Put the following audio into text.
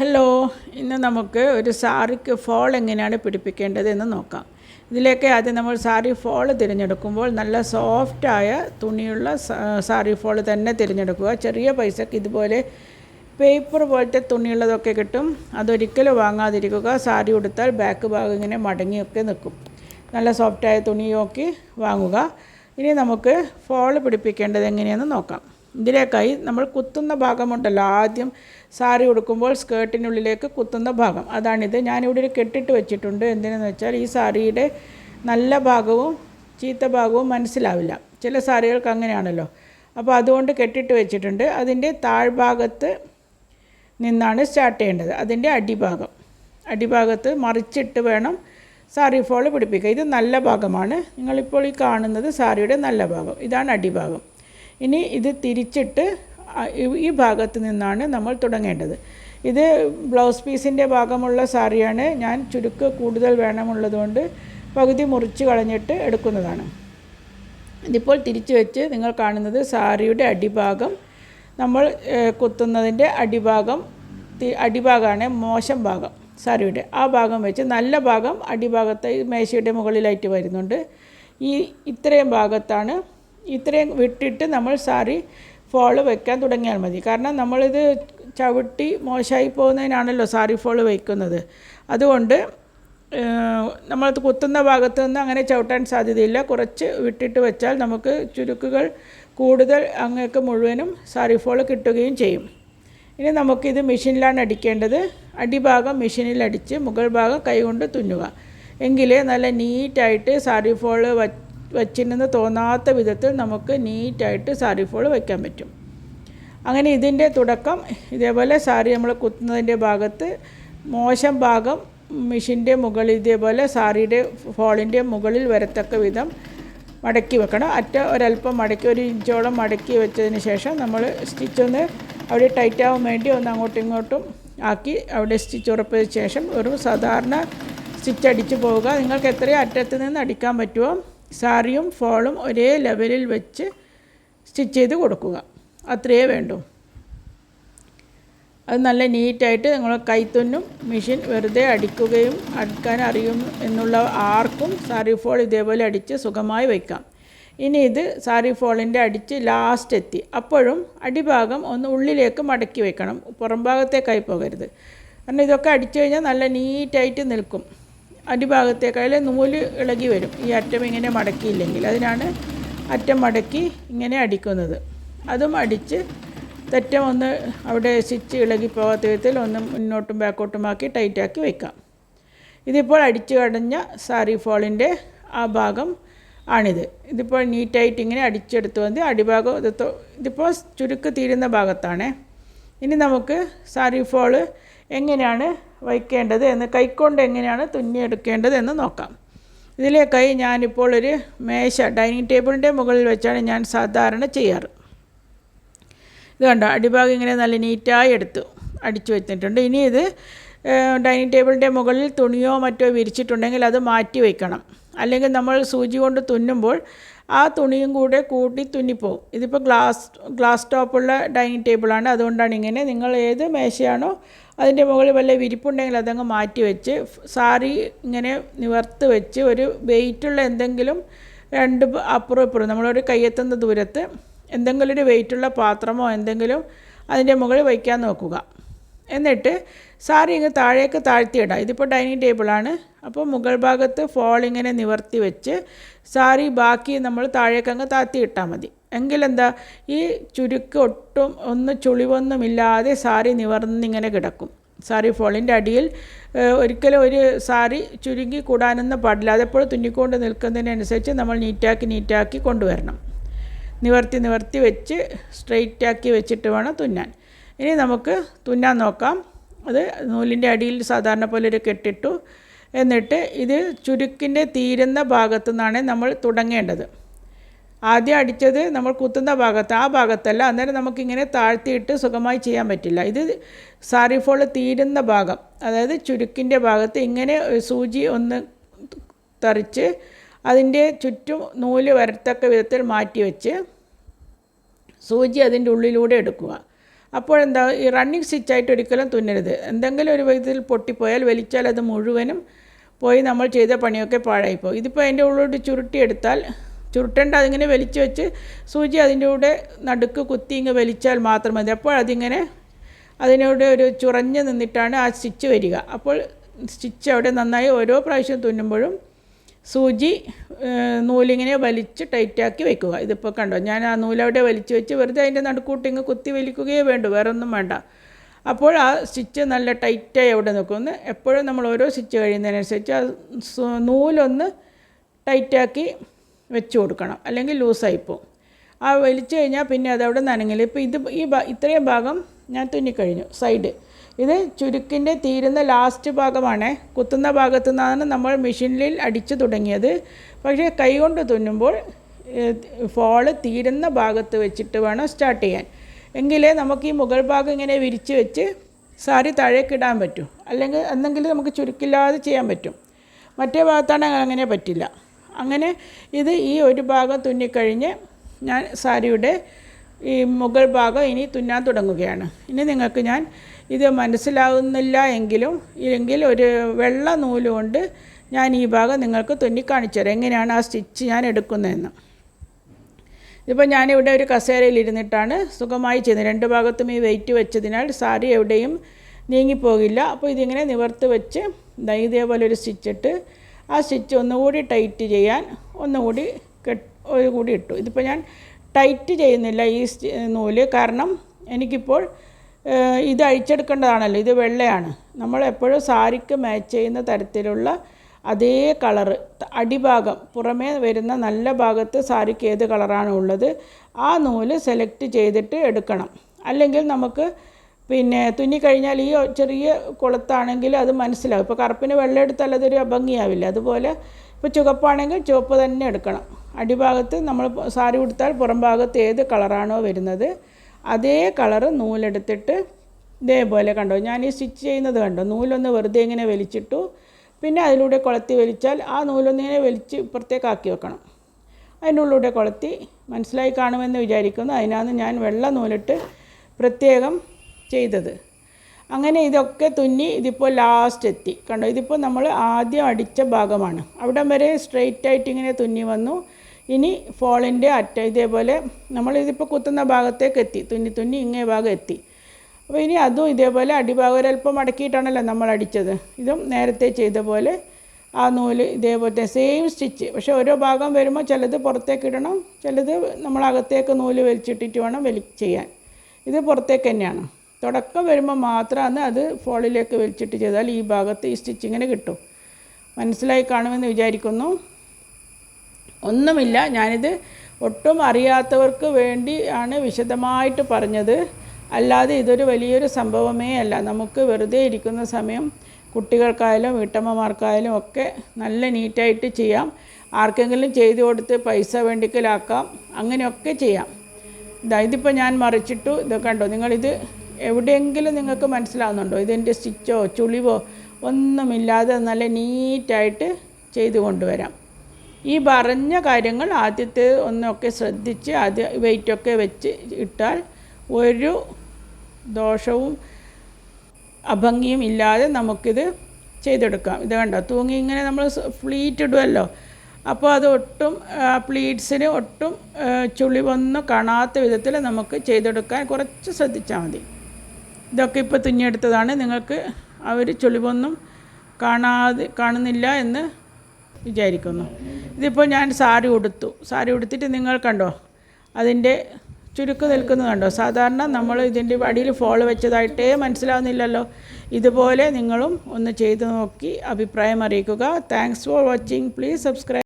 Hello ഇന്ന് നമുക്ക് ഒരു സാരിക്ക് ഫോൾ എങ്ങനെയാണ് പിടിപ്പിക്കേണ്ടത് എന്ന് നോക്കാം. ഇതിലേക്ക് ആദ്യം നമ്മൾ സാരി ഫോൾ തിരഞ്ഞെടുക്കുമ്പോൾ നല്ല സോഫ്റ്റായ തുണിയുള്ള സാരി ഫോൾ തന്നെ തിരഞ്ഞെടുക്കുക. ചെറിയ പൈസക്ക് ഇതുപോലെ പേപ്പർ പോലത്തെ തുണിയുള്ളതൊക്കെ കിട്ടും. അതൊരിക്കലും വാങ്ങാതിരിക്കുക. സാരി ഉടുത്താൽ ബാക്ക് ഭാഗം ഇങ്ങനെ മടങ്ങിയൊക്കെ നിൽക്കും. നല്ല സോഫ്റ്റായ തുണി നോക്കി വാങ്ങുക. ഇനി നമുക്ക് ഫോൾ പിടിപ്പിക്കേണ്ടത് എങ്ങനെയെന്ന് നോക്കാം. ഇതിലേക്കായി നമ്മൾ കുത്തുന്ന ഭാഗമുണ്ടല്ലോ. ആദ്യം സാരി ഉടുക്കുമ്പോൾ സ്കേർട്ടിനുള്ളിലേക്ക് കുത്തുന്ന ഭാഗം. അതാണിത്. ഞാനിവിടെ ഒരു കെട്ടിട്ട് വെച്ചിട്ടുണ്ട്. എന്തിനെന്ന് വെച്ചാൽ ഈ സാരിയുടെ നല്ല ഭാഗവും ചീത്ത ഭാഗവും മനസ്സിലാവില്ല. ചില സാരികൾക്ക് അങ്ങനെയാണല്ലോ. അപ്പോൾ അതുകൊണ്ട് കെട്ടിട്ട് വെച്ചിട്ടുണ്ട്. അതിന്റെ താഴ്ഭാഗത്ത് നിന്നാണ് സ്റ്റാർട്ട് ചെയ്യേണ്ടത്. അതിന്റെ അടിഭാഗം. അടിഭാഗത്ത് മറിച്ചിട്ട് വേണം സാരി ഫോൾ പിടിപ്പിക്കുക ഇത് നല്ല ഭാഗമാണ്. നിങ്ങളിപ്പോൾ ഈ കാണുന്നത് സാരിയുടെ നല്ല ഭാഗം. ഇതാണ് അടിഭാഗം. ഇനി ഇത് തിരിച്ചിട്ട് ഈ- ഭാഗത്ത് നിന്നാണ് നമ്മൾ തുടങ്ങേണ്ടത്. ഇത് ബ്ലൗസ് പീസിന്റെ ഭാഗമുള്ള സാരിയാണ്. ഞാൻ ചുരുക്ക് കൂടുതൽ വേണമുള്ളതുകൊണ്ട് പകുതി മുറിച്ച് കളഞ്ഞിട്ട് എടുക്കുന്നതാണ്. ഇതിപ്പോൾ തിരിച്ചു വെച്ച് നിങ്ങൾ കാണുന്നത് സാരിയുടെ അടിഭാഗം. നമ്മൾ കുത്തുന്നതിന്റെ അടിഭാഗം അടിഭാഗമാണ് മോശം ഭാഗം സാരിയുടെ. ആ ഭാഗം വെച്ച് നല്ല ഭാഗം അടിഭാഗത്തെ മേശയുടെ മുകളിലായിട്ട് വരുന്നുണ്ട്. ഈ ഇത്രയും ഭാഗത്താണ് ഇത്രയും വിട്ടിട്ട് നമ്മൾ സാരി ഫോൾ വെക്കാൻ തുടങ്ങിയാൽ മതി. കാരണം നമ്മളിത് ചവിട്ടി മോശമായി പോകുന്നതിനാണല്ലോ സാരി ഫോൾ വയ്ക്കുന്നത് അതുകൊണ്ട് നമ്മൾ കുത്തുന്ന ഭാഗത്ത് നിന്ന് അങ്ങനെ ചവിട്ടാൻ സാധ്യതയില്ല. കുറച്ച് വിട്ടിട്ട് വെച്ചാൽ നമുക്ക് ചുരുക്കുകൾ കൂടുതൽ അങ്ങേക്ക് മുഴുവനും സാരി ഫോൾ കിട്ടുകയും ചെയ്യും. ഇനി നമുക്കിത് മെഷീനിലാണ് അടിക്കേണ്ടത്. അടിഭാഗം മെഷീനിൽ അടിച്ച് മുകൾ ഭാഗം കൈകൊണ്ട് തുന്നുക. എങ്കിലേ നല്ല നീറ്റായിട്ട് സാരി ഫോൾ വച്ചിരുന്ന് തോന്നാത്ത വിധത്തിൽ നമുക്ക് നീറ്റായിട്ട് സാരി ഫോൾ വയ്ക്കാൻ പറ്റും. അങ്ങനെ ഇതിന്റെ തുടക്കം ഇതേപോലെ സാരി നമ്മൾ കുത്തുന്നതിന്റെ ഭാഗത്ത് മോശം ഭാഗം മെഷീന്റെ മുകളിൽ ഇതേപോലെ സാരിയുടെ ഫോളിന്റെ മുകളിൽ വരത്തക്ക വിധം മടക്കി വെക്കണം. അറ്റ ഒരല്പം മടക്കി ഒരു ഇഞ്ചോളം മടക്കി വെച്ചതിന് ശേഷം നമ്മൾ സ്റ്റിച്ച് ഒന്ന് അവിടെ ടൈറ്റ് ആവാൻ വേണ്ടി ഒന്ന് അങ്ങോട്ടും ഇങ്ങോട്ടും ആക്കി അവിടെ സ്റ്റിച്ച് ഉറപ്പിച്ച ശേഷം ഒരു സാധാരണ സ്റ്റിച്ച് അടിച്ചു പോവുക. നിങ്ങൾക്ക് എത്രയും അറ്റത്ത് നിന്ന് അടിക്കാൻ പറ്റുമോ? സാരിയും ഫോളും ഒരേ ലെവലിൽ വെച്ച് സ്റ്റിച്ച് ചെയ്ത് കൊടുക്കുക. അത്രയേ വേണ്ടൂ. അത് നല്ല നീറ്റായിട്ട് നിങ്ങൾ കൈത്തുന്നും മെഷീൻ വെറുതെ അടിക്കുകയും അടിക്കാൻ അറിയും എന്നുള്ള ആർക്കും സാരി ഫോൾ ഇതേപോലെ അടിച്ച് സുഖമായി വയ്ക്കാം ഇനി ഇത് സാരി ഫോളിന്റെ അടിച്ച് ലാസ്റ്റ് എത്തി. അപ്പോഴും അടിഭാഗം ഒന്ന് ഉള്ളിലേക്ക് മടക്കി വെക്കണം. പുറംഭാഗത്തേക്കായി പോകരുത്. കാരണം ഇതൊക്കെ അടിച്ചു കഴിഞ്ഞാൽ നല്ല നീറ്റായിട്ട് നിൽക്കും. അടിഭാഗത്തേക്കായാലും നൂൽ ഇളകി വരും. ഈ അറ്റം ഇങ്ങനെ മടക്കിയില്ലെങ്കിൽ അതിനാണ് അറ്റം മടക്കി ഇങ്ങനെ അടിക്കുന്നത്. അതും അടിച്ച് തെറ്റം ഒന്ന് അവിടെ സ്റ്റിച്ച് ഇളകി പോകാത്ത വിധത്തിൽ ഒന്ന് മുന്നോട്ടും ബാക്കോട്ടുമാക്കി ടൈറ്റാക്കി വെക്കാം. ഇതിപ്പോൾ അടിച്ചു കടഞ്ഞ സാരി ഫോളിന്റെ ആ ഭാഗം ആണിത്. ഇതിപ്പോൾ നീറ്റായിട്ട് ഇങ്ങനെ അടിച്ചെടുത്ത് വന്ന് അടിഭാഗം ഇത് ഇതിപ്പോൾ ചുരുക്ക് തീരുന്ന ഭാഗത്താണ്. ഇനി നമുക്ക് സാരി ഫോൾ എങ്ങനെയാണ് വയ്ക്കേണ്ടത് എന്ന് കൈക്കൊണ്ട് എങ്ങനെയാണ് തുന്നിയെടുക്കേണ്ടത് എന്ന് നോക്കാം. ഇതിലേക്കായി ഞാനിപ്പോൾ ഒരു മേശ ഡൈനിങ് ടേബിളിന്റെ മുകളിൽ വെച്ചാണ് ഞാൻ സാധാരണ ചെയ്യാറ്. ഇത് കണ്ടോ അടിഭാഗം ഇങ്ങനെ നല്ല നീറ്റായി എടുത്തു അടിച്ചു വെച്ചിട്ടുണ്ട്. ഇനി ഇത് ഡൈനിങ് ടേബിളിന്റെ മുകളിൽ തുണിയോ മറ്റോ വിരിച്ചിട്ടുണ്ടെങ്കിൽ അത് മാറ്റി വയ്ക്കണം അല്ലെങ്കിൽ നമ്മൾ സൂചി കൊണ്ട് തുന്നുമ്പോൾ ആ തുണിയും കൂടെ കൂട്ടി തുന്നിപ്പോവും. ഇതിപ്പോൾ ഗ്ലാസ് ഗ്ലാസ് ടോപ്പുള്ള ഡൈനിങ് ടേബിളാണ്. അതുകൊണ്ടാണ് ഇങ്ങനെ നിങ്ങൾ ഏത് മേശയാണോ അതിന്റെ മുകളിൽ വല്ല വിരിപ്പുണ്ടെങ്കിൽ അതങ്ങ് മാറ്റി വെച്ച് സാരി ഇങ്ങനെ നിവർത്ത് വെച്ച് ഒരു വെയിറ്റുള്ള എന്തെങ്കിലും രണ്ട് അപ്പുറം ഇപ്പുറം നമ്മളൊരു കയ്യെത്തുന്ന ദൂരത്ത് എന്തെങ്കിലും ഒരു വെയിറ്റുള്ള പാത്രമോ എന്തെങ്കിലും അതിന്റെ മുകളിൽ വയ്ക്കാൻ നോക്കുക. എന്നിട്ട് സാരി ഇങ്ങ് താഴേക്ക് താഴ്ത്തിയിടാം. ഇതിപ്പോൾ ഡൈനിങ് ടേബിളാണ്. അപ്പോൾ മുകൾ ഭാഗത്ത് ഫോൾ ഇങ്ങനെ നിവർത്തി വെച്ച് സാരി ബാക്കി നമ്മൾ താഴേക്കങ്ങ് താഴ്ത്തി ഇട്ടാൽ മതി. എങ്കിലെന്താ? ഈ ചുരുക്ക് ഒട്ടും ഒന്ന് ചുളിവൊന്നുമില്ലാതെ സാരി നിവർന്നിങ്ങനെ കിടക്കും. സാരി ഫോളിന്റെ അടിയിൽ ഒരിക്കലും ഒരു സാരി ചുരുങ്ങി കൂടാനൊന്നും പാടില്ല. അതെപ്പോഴും തുന്നിക്കൊണ്ട് നിൽക്കുന്നതിനനുസരിച്ച് നമ്മൾ നീറ്റാക്കി നീറ്റാക്കി കൊണ്ടുവരണം. നിവർത്തി നിവർത്തി വെച്ച് സ്ട്രെയിറ്റാക്കി വെച്ചിട്ട് വേണം തുന്നാൻ. ഇനി നമുക്ക് തുന്നാൻ നോക്കാം. അത് നൂലിന്റെ അടിയിൽ സാധാരണ പോലെ ഒരു കെട്ടിട്ടു. എന്നിട്ട് ഇത് ചുരുക്കിന്റെ തീരുന്ന ഭാഗത്തു നിന്നാണ് നമ്മൾ തുടങ്ങേണ്ടത്. ആദ്യം അടിച്ചത് നമ്മൾ കുത്തുന്ന ഭാഗത്ത് ആ ഭാഗത്തല്ല. അന്നേരം നമുക്കിങ്ങനെ താഴ്ത്തിയിട്ട് സുഖമായി ചെയ്യാൻ പറ്റില്ല. ഇത് സാരി ഫോൾ തീരുന്ന ഭാഗം അതായത് ചുരുക്കിന്റെ ഭാഗത്ത് ഇങ്ങനെ സൂചി ഒന്ന് തറിച്ച് അതിന്റെ ചുറ്റും നൂൽ വരത്തക്ക വിധത്തിൽ മാറ്റി വെച്ച് സൂചി അതിന്റെ ഉള്ളിലൂടെ എടുക്കുക. അപ്പോഴെന്താ ഈ റണ്ണിങ് സ്റ്റിച്ചായിട്ട് ഒരിക്കലും തുന്നരുത്. എന്തെങ്കിലും ഒരു വിധത്തിൽ പൊട്ടിപ്പോയാൽ വലിച്ചാൽ അത് മുഴുവനും പോയി നമ്മൾ ചെയ്ത പണിയൊക്കെ പാഴായിപ്പോകും. ഇതിപ്പോൾ അതിന്റെ ഉള്ളിലോട്ട് ചുരുട്ടിയെടുത്താൽ ചുരുട്ടേണ്ട അതിങ്ങനെ വലിച്ചു വെച്ച് സൂചി അതിന്റെ കൂടെ നടുക്ക് കുത്തി ഇങ്ങ് വലിച്ചാൽ മാത്രം മതി. അപ്പോൾ അതിങ്ങനെ അതിനോട് ഒരു ചുറഞ്ഞ് നിന്നിട്ടാണ് ആ സ്റ്റിച്ച് വരിക. അപ്പോൾ സ്റ്റിച്ച് അവിടെ നന്നായി ഓരോ പ്രാവശ്യം തുന്നുമ്പോഴും സൂചി നൂലിങ്ങനെ വലിച്ച് ടൈറ്റാക്കി വെക്കുക. ഇതിപ്പോൾ കണ്ടോ ഞാൻ ആ നൂലവിടെ വലിച്ച് വെച്ച് വെറുതെ അതിന്റെ നടുക്കൂട്ടിങ്ങ് കുത്തി വലിക്കുകയേ വേണ്ടൂ വേറെ ഒന്നും വേണ്ട. അപ്പോൾ ആ സ്റ്റിച്ച് നല്ല ടൈറ്റായി അവിടെ നിൽക്കുമെന്ന് എപ്പോഴും നമ്മൾ ഓരോ സ്റ്റിച്ച് കഴിയുന്നതിനനുസരിച്ച് ആ നൂലൊന്ന് ടൈറ്റാക്കി വെച്ച് കൊടുക്കണം. അല്ലെങ്കിൽ ലൂസായിപ്പോവും ആ വലിച്ചു കഴിഞ്ഞാൽ പിന്നെ അതവിടെ നനങ്ങില്ല ഇപ്പോൾ ഇത് ഈ ഇത്രയും ഭാഗം ഞാൻ തുന്നിക്കഴിഞ്ഞു സൈഡ്. ഇത് ചുരുക്കിന്റെ തീരുന്ന ലാസ്റ്റ് ഭാഗമാണ്. കുത്തുന്ന ഭാഗത്തു നിന്നാണ് നമ്മൾ മെഷീനിൽ അടിച്ചു തുടങ്ങിയത്. പക്ഷേ കൈകൊണ്ട് തുന്നുമ്പോൾ ഫോൾ തീരുന്ന ഭാഗത്ത് വെച്ചിട്ട് വേണം സ്റ്റാർട്ട് ചെയ്യാൻ. എങ്കിലേ നമുക്ക് ഈ മുകൾ ഭാഗം ഇങ്ങനെ വിരിച്ച് വെച്ച് സാരി താഴേക്കിടാൻ പറ്റും. അല്ലെങ്കിൽ എന്തെങ്കിലും നമുക്ക് ചുരുക്കില്ലാതെ ചെയ്യാൻ പറ്റും. മറ്റേ ഭാഗത്താണ് അങ്ങനെ പറ്റില്ല. അങ്ങനെ ഇത് ഈ ഒരു ഭാഗം തുന്നിക്കഴിഞ്ഞ് ഞാൻ സാരിയുടെ ഈ മുകൾ ഭാഗം ഇനി തുന്നാൻ തുടങ്ങുകയാണ്. ഇനി നിങ്ങൾക്ക് ഞാൻ ഇത് മനസ്സിലാവുന്നില്ല എങ്കിലും ഇല്ലെങ്കിൽ ഒരു വെള്ള നൂലുകൊണ്ട് ഞാൻ ഈ ഭാഗം നിങ്ങൾക്ക് തുന്നി കാണിച്ചു തരാം എങ്ങനെയാണ് ആ സ്റ്റിച്ച് ഞാൻ എടുക്കുന്നതെന്ന്. ഇതിപ്പോൾ ഞാനിവിടെ ഒരു കസേരയിൽ ഇരുന്നിട്ടാണ് സുഖമായി ചെയ്യുന്നത്. രണ്ട് ഭാഗത്തും ഈ വെയിറ്റ് വെച്ചതിനാൽ സാരി എവിടെയും നീങ്ങിപ്പോകില്ല. അപ്പോൾ ഇതിങ്ങനെ നിവർത്ത് വെച്ച് ദൈതേ പോലെ ഒരു സ്റ്റിച്ച് ഇട്ട് ആ സ്റ്റിച്ച് ഒന്നുകൂടി ടൈറ്റ് ചെയ്യാൻ ഒന്നുകൂടി കെട്ട് ഒരു കൂടി ഇട്ടു. ഇതിപ്പോൾ ഞാൻ ടൈറ്റ് ചെയ്യുന്നില്ല ഈ നൂൽ. കാരണം എനിക്കിപ്പോൾ ഇത് അഴിച്ചെടുക്കേണ്ടതാണല്ലോ. ഇത് വെള്ളയാണ്. നമ്മൾ എപ്പോഴും സാരിക്ക് മാച്ച് ചെയ്യുന്ന തരത്തിലുള്ള അതേ കളറ് അടിഭാഗം പുറമേ വരുന്ന നല്ല ഭാഗത്ത് സാരിക്ക് ഏത് കളറാണ് ഉള്ളത് ആ നൂൽ സെലക്ട് ചെയ്തിട്ട് എടുക്കണം. അല്ലെങ്കിൽ നമുക്ക് പിന്നെ തുന്നി കഴിഞ്ഞാൽ ഈ ചെറിയ കുളത്താണെങ്കിൽ അത് മനസ്സിലാവും. ഇപ്പോൾ കറുപ്പിന് വെള്ളം എടുത്താൽ അതൊരു അഭംഗിയാവില്ല. അതുപോലെ ഇപ്പോൾ ചുവപ്പാണെങ്കിൽ ചുവപ്പ് തന്നെ എടുക്കണം. അടിഭാഗത്ത് നമ്മൾ സാരി കൊടുത്താൽ പുറം ഭാഗത്ത് ഏത് കളറാണോ വരുന്നത് അതേ കളറ് നൂലെടുത്തിട്ട് ഇതേപോലെ കണ്ടോ? ഞാൻ ഈ സ്റ്റിച്ച് ചെയ്യുന്നത് കണ്ടോ? നൂലൊന്ന് വെറുതെ ഇങ്ങനെ വലിച്ചിട്ടു പിന്നെ അതിലൂടെ കൊളത്തി വലിച്ചാൽ ആ നൂലൊന്നിങ്ങനെ വലിച്ച് ഇപ്പുറത്തേക്കാക്കി വെക്കണം. അതിന്റെ ഉള്ളിലൂടെ കൊളത്തി മനസ്സിലായി കാണുമെന്ന് വിചാരിക്കുന്നു. അതിനകത്ത് ഞാൻ വെള്ള നൂലിട്ട് പ്രത്യേകം ചെയ്തത്. അങ്ങനെ ഇതൊക്കെ തുന്നി ഇതിപ്പോൾ ലാസ്റ്റ് എത്തി. കണ്ടോ? ഇതിപ്പോൾ നമ്മൾ ആദ്യം അടിച്ച ഭാഗമാണ്. അവിടം വരെ സ്ട്രെയിറ്റ് ആയിട്ട് ഇങ്ങനെ തുന്നി വന്നു. ഇനി ഫോളിന്റെ അറ്റ ഇതേപോലെ നമ്മൾ ഇതിപ്പോൾ കുത്തുന്ന ഭാഗത്തേക്ക് എത്തി. തുന്നി തുന്നി ഇങ്ങേ ഭാഗം എത്തി. അപ്പോൾ ഇനി അതും ഇതേപോലെ അടിഭാഗം ഒരല്പം അടക്കിയിട്ടാണല്ലോ നമ്മൾ അടിച്ചത്. ഇതും നേരത്തെ ചെയ്ത പോലെ ആ നൂൽ ഇതേപോലത്തെ സെയിം സ്റ്റിച്ച് പക്ഷേ ഓരോ ഭാഗം വരുമ്പോൾ ചിലത് പുറത്തേക്ക് ഇടണം ചിലത് നമ്മൾ അകത്തേക്ക് നൂൽ വലിച്ചിട്ടിട്ട് വേണം വലി ചെയ്യാൻ. ഇത് പുറത്തേക്ക് തന്നെയാണ്. തുടക്കം വരുമ്പോൾ മാത്രമാണ് അത് ഫോളിലേക്ക് വലിച്ചിട്ട് ചെയ്താൽ ഈ ഭാഗത്ത് ഈ സ്റ്റിച്ചിങ്ങിന് കിട്ടും. മനസ്സിലായി കാണുമെന്ന് വിചാരിക്കുന്നു. ഒന്നുമില്ല ഞാനിത് ഒട്ടും അറിയാത്തവർക്ക് വേണ്ടി ആണ് വിശദമായിട്ട് പറഞ്ഞത്. അല്ലാതെ ഇതൊരു വലിയൊരു സംഭവമേ അല്ല. നമുക്ക് വെറുതെ ഇരിക്കുന്ന സമയം കുട്ടികൾക്കായാലും വീട്ടമ്മമാർക്കായാലും ഒക്കെ നല്ല നീറ്റായിട്ട് ചെയ്യാം. ആർക്കെങ്കിലും ചെയ്തു കൊടുത്ത് പൈസ വേണ്ടിക്കലാക്കാം. അങ്ങനെയൊക്കെ ചെയ്യാം. ഇതാ ഇതിപ്പോൾ ഞാൻ മറിച്ചിട്ടു. ഇത് കണ്ടോ? നിങ്ങളിത് എവിടെയെങ്കിലും നിങ്ങൾക്ക് മനസ്സിലാവുന്നുണ്ടോ? ഇതിന്റെ സ്റ്റിച്ചോ ചുളിവോ ഒന്നുമില്ലാതെ നല്ല നീറ്റായിട്ട് ചെയ്തു കൊണ്ടുവരാം. ഈ പറഞ്ഞ കാര്യങ്ങൾ ആദ്യത്തെ ഒന്നൊക്കെ ശ്രദ്ധിച്ച് ആദ്യ വെയിറ്റൊക്കെ വെച്ച് ഇട്ടാൽ ഒരു ദോഷവും അഭംഗിയും ഇല്ലാതെ നമുക്കിത് ചെയ്തെടുക്കാം. ഇത് കണ്ടോ? തൂങ്ങി ഇങ്ങനെ നമ്മൾ ഫ്ലീറ്റ് ഇടുമല്ലോ അപ്പോൾ അത് ഒട്ടും പ്ലീറ്റ്സിന് ഒട്ടും ചുളിവൊന്നും കാണാത്ത വിധത്തിൽ നമുക്ക് ചെയ്തെടുക്കാൻ കുറച്ച് ശ്രദ്ധിച്ചാൽ മതി. ഇതൊക്കെ ഇപ്പോൾ തുന്നിയെടുത്തതാണ്. നിങ്ങൾക്ക് അവർ ചുളിവൊന്നും കാണാതെ കാണുന്നില്ല എന്ന് വിചാരിക്കുന്നു. ഇതിപ്പോൾ ഞാൻ സാരി ഉടുത്തു. സാരി ഉടുത്തിട്ട് നിങ്ങൾ കണ്ടോ? അതിന്റെ ചുരുക്ക് നിൽക്കുന്നത് കണ്ടോ? സാധാരണ നമ്മൾ ഇതിന്റെ അടിയിൽ ഫോൾ വെച്ചതായിട്ടേ മനസ്സിലാവുന്നില്ലല്ലോ. ഇതുപോലെ നിങ്ങളും ഒന്ന് ചെയ്തു നോക്കി അഭിപ്രായം അറിയിക്കുക. Thanks for watching please subscribe